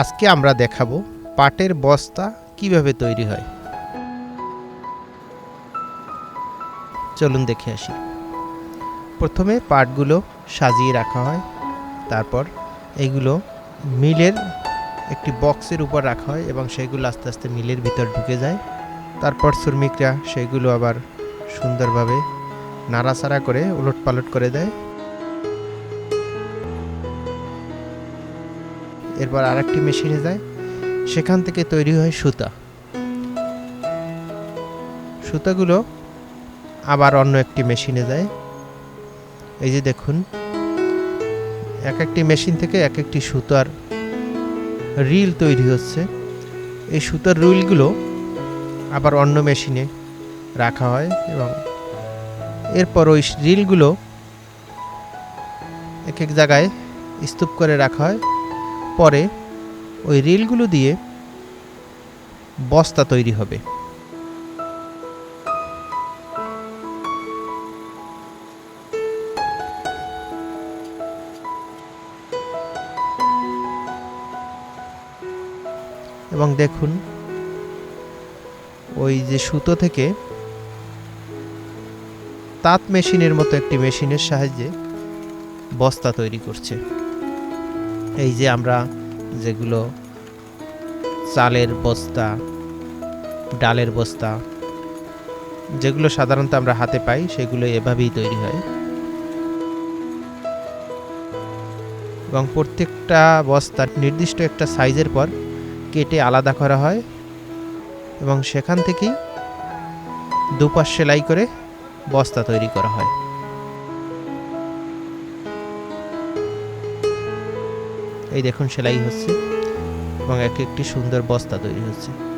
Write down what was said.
আজকে আমরা দেখাবো পাটের বস্তা কীভাবে তৈরি হয়। চলুন দেখে আসি। প্রথমে পাটগুলো সাজিয়ে রাখা হয়, তারপর এইগুলো মিলের একটি বক্সের উপর রাখা হয় এবং সেগুলো আস্তে আস্তে মিলের ভিতর ঢুকে যায়। তারপর শ্রমিকরা সেগুলো আবার সুন্দরভাবে নাড়াচাড়া করে উলট পালট করে দেয়। এরপর আরেকটি মেশিনে যায়। সেখান থেকে তৈরি হয় সুতা। সুতাগুলো আবার অন্য একটি মেশিনে যায়। এই যে দেখুন, এক একটি মেশিন থেকে এক একটি সুতার রিল তৈরি হচ্ছে। এই সুতার রিলগুলো আবার অন্য মেশিনে রাখা হয় এবং এরপর ওই রিলগুলো এক এক জায়গায় স্তূপ করে রাখা হয়। পরে ওই রিলগুলো দিয়ে বস্তা তৈরি হবে। এবং দেখুন, ওই যে সুতো থেকে তাঁত মেশিনের মতো একটি মেশিনের সাহায্যে বস্তা তৈরি করছে। এই যে আমরা যেগুলো চালের বস্তা, ডালের বস্তা, যেগুলো সাধারণত আমরা হাতে পাই, সেগুলো এভাবেই তৈরি হয়। এবং প্রত্যেকটা বস্তার নির্দিষ্ট একটা সাইজের পর কেটে আলাদা করা হয় এবং সেখান থেকেই দুপাশ সেলাই করে বস্তা তৈরি করা হয়। এই দেখুন সেলাই হচ্ছে এবং এক একটি সুন্দর বস্তা তৈরি হচ্ছে।